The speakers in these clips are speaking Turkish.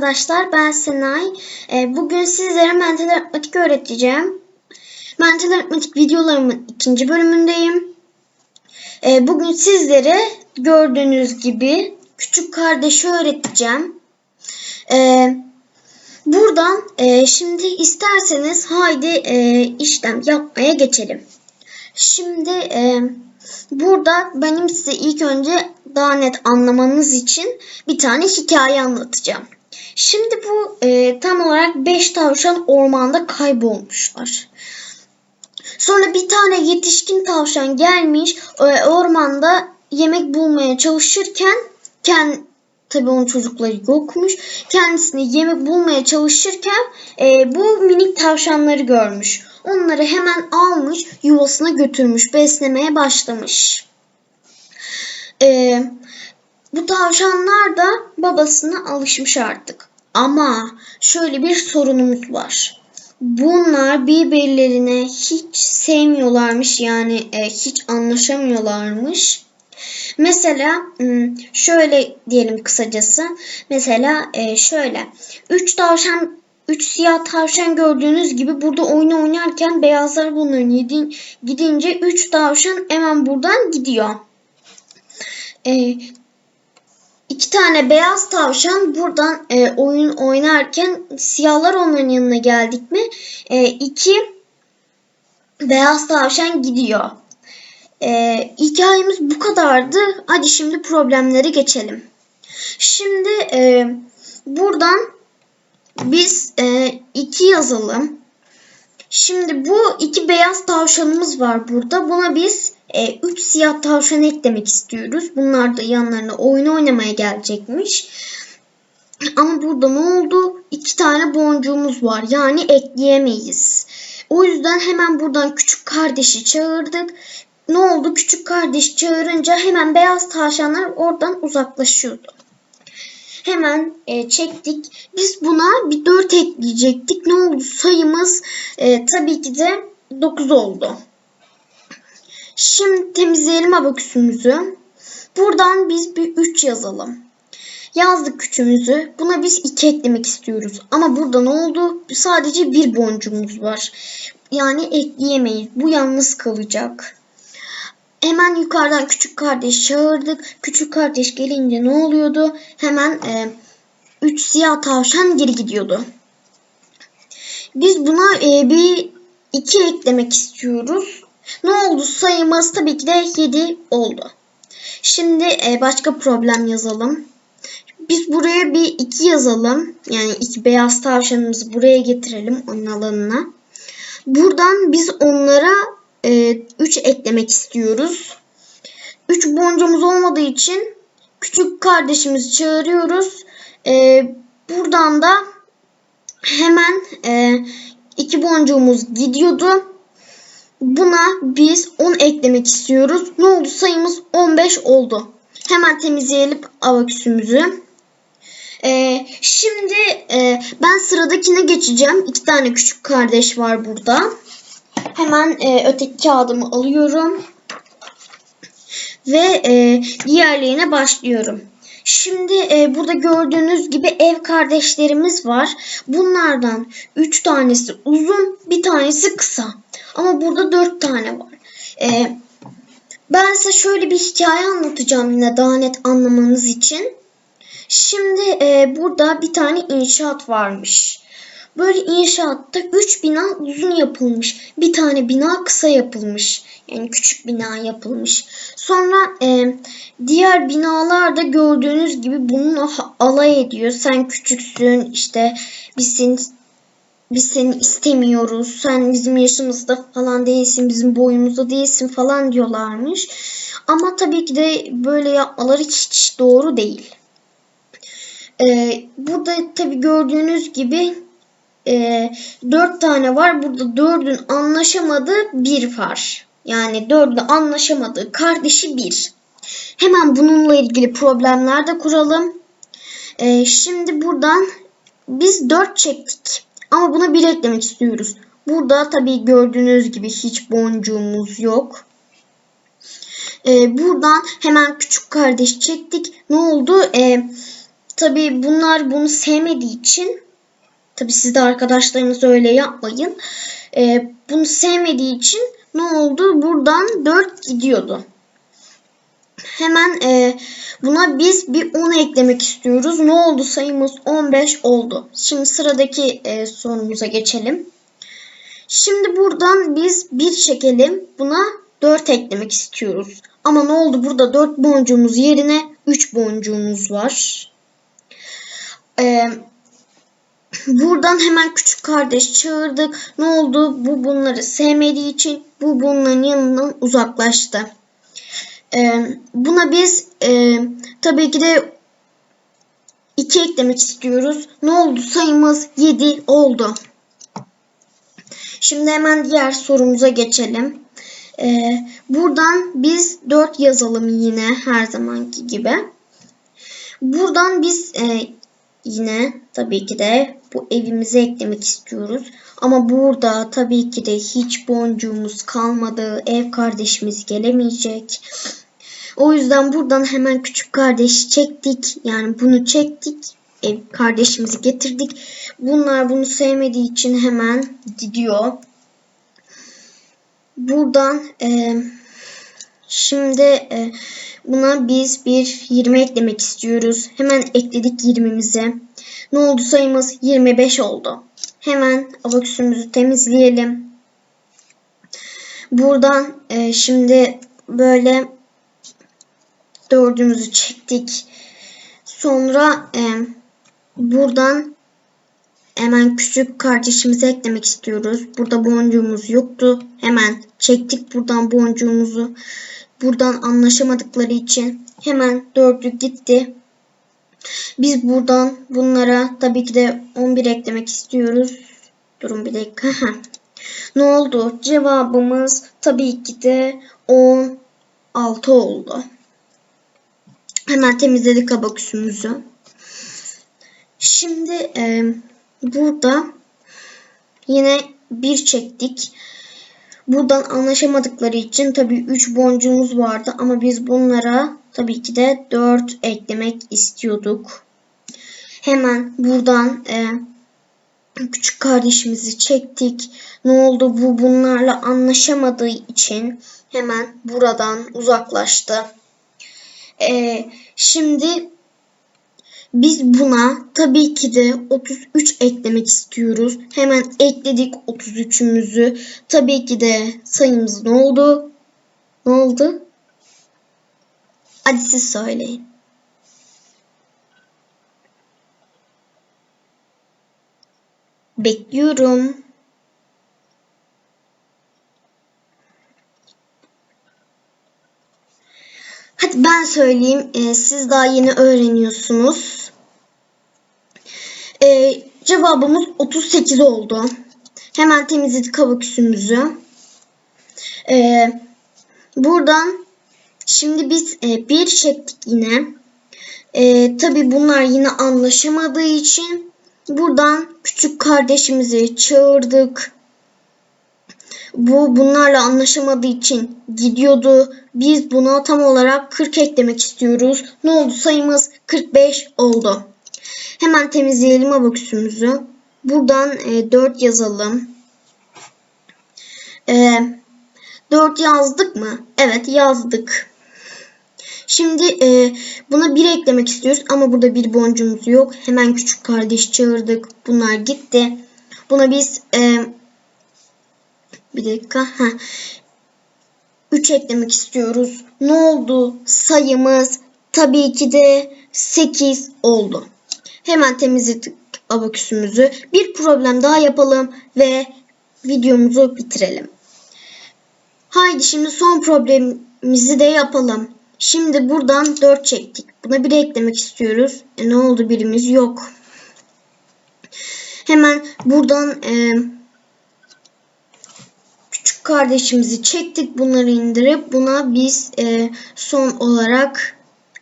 Arkadaşlar ben Senay. Ee, Bugün sizlere mental aritmetik öğreteceğim. Mental aritmetik videolarımın ikinci bölümündeyim. Ee, Bugün sizlere gördüğünüz gibi küçük kardeşi öğreteceğim. Ee, Buradan e, şimdi isterseniz haydi e, işlem yapmaya geçelim. Şimdi e, burada benim size ilk önce daha net anlamanız için bir tane hikaye anlatacağım. Şimdi bu e, tam olarak 5 tavşan ormanda kaybolmuşlar. Sonra bir tane yetişkin tavşan gelmiş e, ormanda yemek bulmaya çalışırken kend, tabii onun çocukları yokmuş. Kendisine yemek bulmaya çalışırken e, bu minik tavşanları görmüş. Onları hemen almış yuvasına götürmüş beslemeye başlamış. E, bu tavşanlar da babasına alışmış artık. Ama şöyle bir sorunumuz var. Bunlar birbirlerine hiç sevmiyorlarmış yani e, hiç anlaşamıyorlarmış. Mesela şöyle diyelim kısacası. Mesela e, şöyle. Üç tavşan üç siyah tavşan gördüğünüz gibi burada oyun oynarken beyazlar bunların yedin, gidince üç tavşan hemen buradan gidiyor. E, iki tane beyaz tavşan buradan e, oyun oynarken siyahlar onların yanına geldik mi e, iki beyaz tavşan gidiyor. E, hikayemiz bu kadardı. Hadi şimdi problemlere geçelim. Şimdi e, buradan biz e, iki yazalım. Şimdi bu iki beyaz tavşanımız var burada. Buna biz e, üç siyah tavşan eklemek istiyoruz. Bunlar da yanlarına oyun oynamaya gelecekmiş. Ama burada ne oldu? İki tane boncuğumuz var. Yani ekleyemeyiz. O yüzden hemen buradan küçük kardeşi çağırdık ne oldu? Küçük kardeş çağırınca hemen beyaz tavşanlar oradan uzaklaşıyordu. Hemen e, çektik. Biz buna bir 4 ekleyecektik. Ne oldu? Sayımız e, tabii ki de 9 oldu. Şimdi temizleyelim abaküsümüzü. Buradan biz bir 3 yazalım. Yazdık küçüğümüzü. Buna biz 2 eklemek istiyoruz. Ama burada ne oldu? Sadece bir boncuğumuz var. Yani ekleyemeyiz. Bu yalnız kalacak. Hemen yukarıdan küçük kardeş çağırdık. Küçük kardeş gelince ne oluyordu? Hemen e, üç siyah tavşan geri gidiyordu. Biz buna e, bir iki eklemek istiyoruz. Ne oldu? Sayımız tabii ki de 7 oldu. Şimdi e, başka problem yazalım. Biz buraya bir 2 yazalım. Yani iki beyaz tavşanımızı buraya getirelim oyun alanına. Buradan biz onlara 3 e, eklemek istiyoruz. 3 boncuğumuz olmadığı için küçük kardeşimizi çağırıyoruz. E, buradan da hemen iki boncuğumuz gidiyordu. Buna biz 10 eklemek istiyoruz. Ne oldu? Sayımız 15 oldu. Hemen temizleyelim avaküsümüzü. Ee, şimdi e, ben sıradakine geçeceğim. İki tane küçük kardeş var burada. Hemen e, öteki kağıdımı alıyorum. Ve e, diğerlerine başlıyorum. Şimdi e, burada gördüğünüz gibi ev kardeşlerimiz var. Bunlardan 3 tanesi uzun, bir tanesi kısa. Ama burada 4 tane var. E, ben size şöyle bir hikaye anlatacağım yine daha net anlamanız için. Şimdi e, burada bir tane inşaat varmış. Böyle inşaatta 3 bina uzun yapılmış. Bir tane bina kısa yapılmış. Yani küçük bina yapılmış. Sonra e, diğer binalarda gördüğünüz gibi bununla alay ediyor. Sen küçüksün işte biz seni biz seni istemiyoruz. Sen bizim yaşımızda falan değilsin, bizim boyumuzda değilsin falan diyorlarmış. Ama tabii ki de böyle yapmaları hiç doğru değil. Ee, burada tabii gördüğünüz gibi e, 4 tane var. Burada dördün anlaşamadığı bir var. Yani dördü anlaşamadığı kardeşi bir. Hemen bununla ilgili problemler de kuralım. E, şimdi buradan biz 4 çektik. Ama buna 1 eklemek istiyoruz. Burada tabii gördüğünüz gibi hiç boncuğumuz yok. Ee, buradan hemen küçük kardeş çektik. Ne oldu? Ee, tabi bunlar bunu sevmediği için tabi siz de arkadaşlarınız öyle yapmayın. E, bunu sevmediği için ne oldu? Buradan 4 gidiyordu. Hemen e, buna biz bir 10 eklemek istiyoruz. Ne oldu? Sayımız 15 oldu. Şimdi sıradaki e, sorumuza geçelim. Şimdi buradan biz 1 çekelim. Buna 4 eklemek istiyoruz. Ama ne oldu? Burada 4 boncuğumuz yerine 3 boncuğumuz var. Ee, buradan hemen küçük kardeş çağırdık. Ne oldu? Bu bunları sevmediği için bu bunların yanından uzaklaştı. Ee, buna biz e, tabii ki de 2 eklemek istiyoruz. Ne oldu? Sayımız 7 oldu. Şimdi hemen diğer sorumuza geçelim. Ee, buradan biz 4 yazalım yine her zamanki gibi. Buradan biz e, yine tabii ki de bu evimize eklemek istiyoruz. Ama burada tabii ki de hiç boncuğumuz kalmadı. Ev kardeşimiz gelemeyecek. O yüzden buradan hemen küçük kardeşi çektik. Yani bunu çektik. Ev kardeşimizi getirdik. Bunlar bunu sevmediği için hemen gidiyor. Buradan e, şimdi e, buna biz bir 20 eklemek istiyoruz. Hemen ekledik 20'mizi. Ne oldu sayımız 25 oldu. Hemen abaküsümüzü temizleyelim. Buradan e, şimdi böyle dördümüzü çektik. Sonra e, buradan hemen küçük kardeşimizi eklemek istiyoruz. Burada boncuğumuz yoktu. Hemen çektik buradan boncuğumuzu. Buradan anlaşamadıkları için hemen dördü gitti. Biz buradan bunlara tabii ki de 11 eklemek istiyoruz. Durun bir dakika. ne oldu? Cevabımız tabii ki de 16 oldu. Hemen temizledik abaküsümüzü. Şimdi e, burada yine bir çektik. Buradan anlaşamadıkları için tabii 3 boncuğumuz vardı ama biz bunlara tabii ki de 4 eklemek istiyorduk. Hemen buradan e, küçük kardeşimizi çektik. Ne oldu? Bu bunlarla anlaşamadığı için hemen buradan uzaklaştı. E, şimdi biz buna tabii ki de 33 eklemek istiyoruz. Hemen ekledik 33'ümüzü. Tabii ki de sayımız ne oldu? Ne oldu? Hadi siz söyleyin. Bekliyorum. Hadi ben söyleyeyim. Ee, siz daha yeni öğreniyorsunuz. Cevabımız 38 oldu. Hemen temizledik kabaküsümüzü. Ee, buradan şimdi biz e, bir çektik yine. Ee, Tabi bunlar yine anlaşamadığı için buradan küçük kardeşimizi çağırdık. Bu bunlarla anlaşamadığı için gidiyordu. Biz buna tam olarak 40 eklemek istiyoruz. Ne oldu? Sayımız 45 oldu. Hemen temizleyelim abaküsümüzü. Buradan e, 4 yazalım. E, 4 yazdık mı? Evet yazdık. Şimdi e, buna 1 eklemek istiyoruz ama burada bir boncuğumuz yok. Hemen küçük kardeş çağırdık. Bunlar gitti. Buna biz e, bir dakika. Ha. 3 eklemek istiyoruz. Ne oldu? Sayımız tabii ki de 8 oldu. Hemen temizledik abaküsümüzü. Bir problem daha yapalım ve videomuzu bitirelim. Haydi şimdi son problemimizi de yapalım. Şimdi buradan 4 çektik. Buna 1 eklemek istiyoruz. E ne oldu? Birimiz yok. Hemen buradan e, küçük kardeşimizi çektik. Bunları indirip buna biz e, son olarak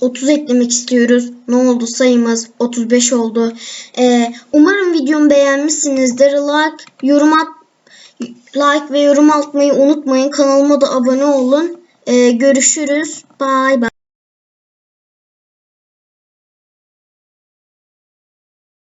30 eklemek istiyoruz. Ne oldu sayımız 35 oldu. E, umarım videomu beğenmişsinizdir. Like, yorum at, like ve yorum atmayı unutmayın. Kanalıma da abone olun. E, görüşürüz. Bye bye.